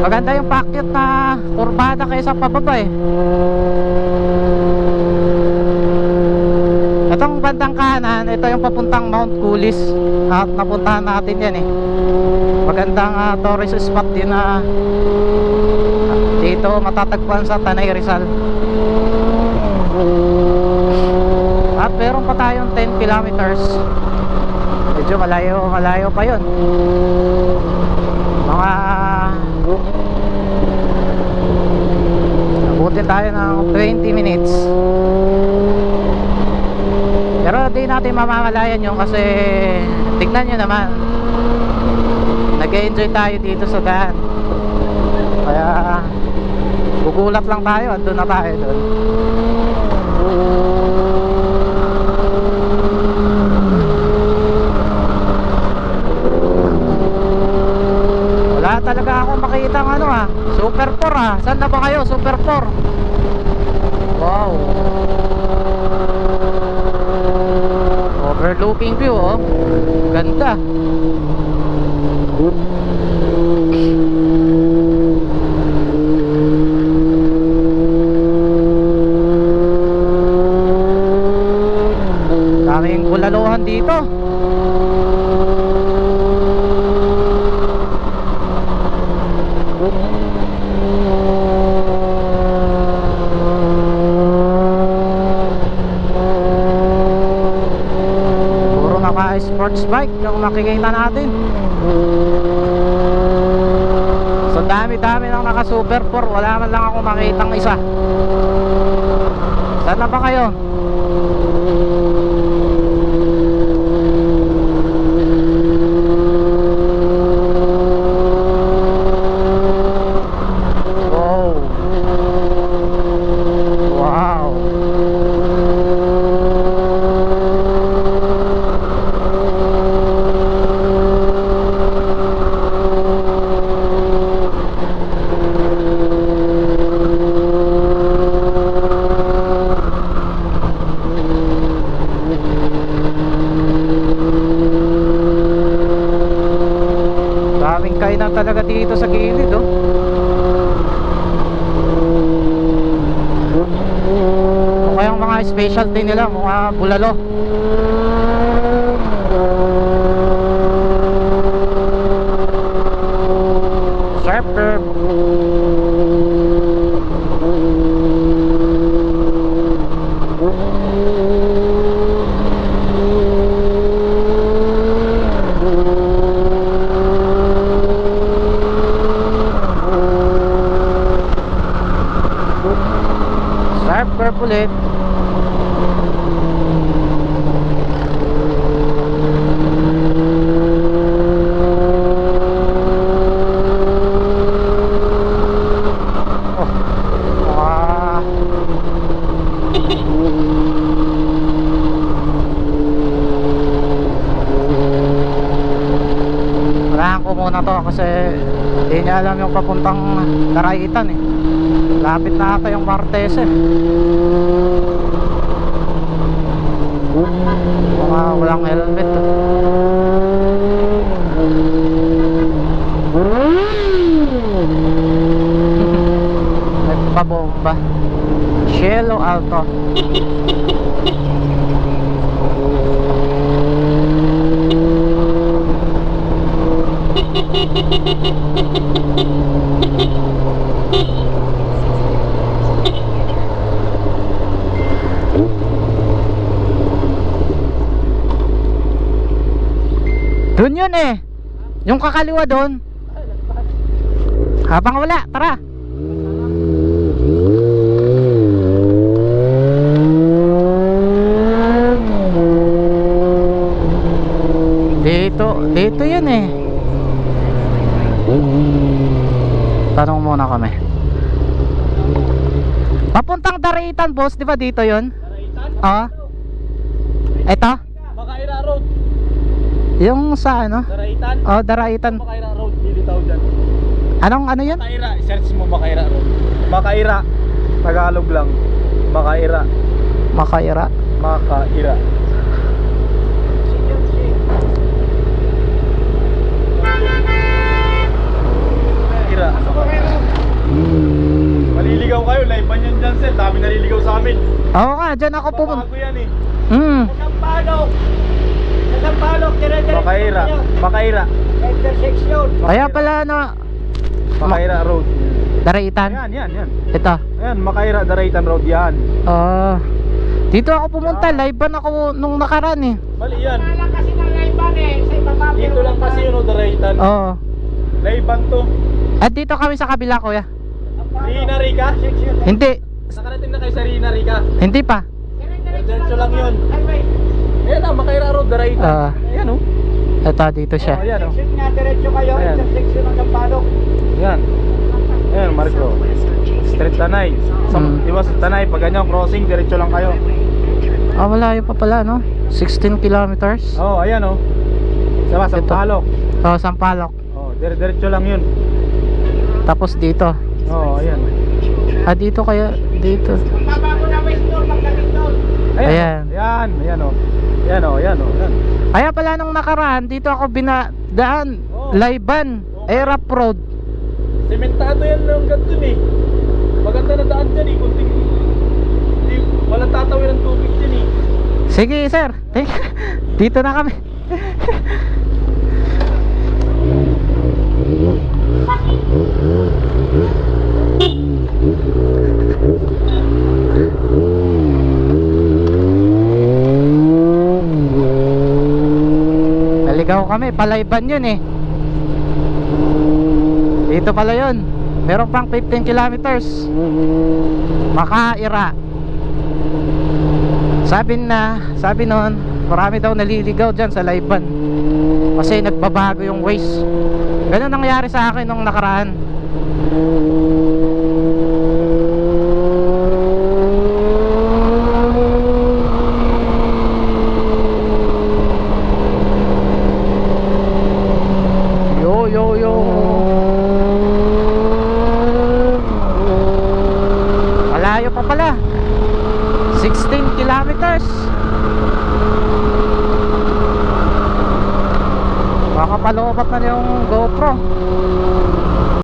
maganda yung packet na kurbada kaysa pababa eh. Itong bandang kanan ito yung papuntang Mount Kulis at napuntahan natin yan eh. Magandang ah, tourist spot din na dito matatagpuan sa Tanay Rizal. At meron pa tayong 10 kilometers. Medyo malayo malayo pa yon mga abutin tayo ng 20 minutes pero di natin mamamalayan yun kasi tignan nyo naman. Nag-enjoy tayo dito sa daan. Kaya gugulat lang tayo andun na tayo doon. Wala talaga ako makita ng ano ah. Super 4 ah. Saan na ba kayo? Super 4 wow overlooking view oh. Ganda. Daming bulaluhan dito puro naka sports bike yung makikita natin. Sa dami dami ng naka super 4 wala man lang ako makitang isa. Saan na ba kayo Wow. Wow. Daming kainan talaga dito sa gilid, oh. Kaya yung mga specialty nila, mga bulalo. Surfer. Surfer ulit. Oh, ko muna to kasi hindi niya alam yung papuntang Daraitan eh. Lapit na ata yung Martes eh. Mga walang helmet. Nagpabomba. Cielo Alto. Doon yun eh. Yung kakaliwa doon. Habang wala, tara. Dito, dito yun eh. Tanong muna kami. Papuntang Daraitan, boss, di ba dito yun? Daraitan? Oo. Eto? Makaira Road. Yung sa ano? Daraitan? Oh, Daraitan. Makaira Road. Dilitaw dyan. Anong ano yun? Makaira. Search mo Makaira Road. Makaira. Tagalog lang. Makaira. Makaira. Makaira. ngayon, live ban yan dyan, sir. Dami naliligaw sa amin. Oo nga, dyan ako pumunta. Babago yan eh. Hmm. Sampalok. Sa Sampalok, dire-diretso Makaira. Makaira. Intersection. Kaya pala na Makaira Road. Daraitan. Yan, yan, yan. Ito. Ayan, Makaira, Daraitan Road yan. Ah. dito ako pumunta, live ban ako nung nakaraan eh. Mali yan. Wala kasi ng Layban eh. Sa ibaba Dito lang kasi yun, oh, Daraitan. Oo. Live ban to. At dito kami sa kabila, kuya. Rina Rica? Hindi. Nakarating na kayo sa Rina Rica. Hindi pa. Diretso lang yun. Ayan na, Makaira Road, Daraitan. Ah. Ayan oh. Ito, dito siya. Oh, ayan oh. Intersection nga, diretso kayo. Ayan. Intersection ng Sampalok. Ayan. Ayan, Marco. Street Tanay. Sa, Hmm. Di ba sa Tanay, pag ganyan crossing, diretso lang kayo. Ah, malayo pa pala, no? 16 kilometers. Oh, ayan oh. Diba, sa Ito. Palok. Oh, Sampalok. Oh, dire diretso lang yun. Tapos dito. Oh, ayan. Ah, dito kaya, dito. Babago na Door, pagdating doon. Ayan. Ayan. Ayan, oh. Ayan oh, ayan oh. Ayan. Kaya pala nung nakaraan, dito ako binadaan. Oh. Laiban. Airap Road. Sementado yan ng ganito eh. Maganda na daan dyan eh. Kunting, hindi, walang tatawin ng tubig dyan eh. Sige, sir. Thank Dito na kami. Naligaw kami, palayban yun eh. Dito pala yun. Meron pang 15 kilometers. Makaira. Sabi na, sabi noon, marami daw naliligaw dyan sa Laiban. Kasi nagbabago yung ways. Ganun nangyari sa akin nung nakaraan. Yo, yo, yo. Malayo pa pala. 16 kilometers. Makapalobat na yung GoPro.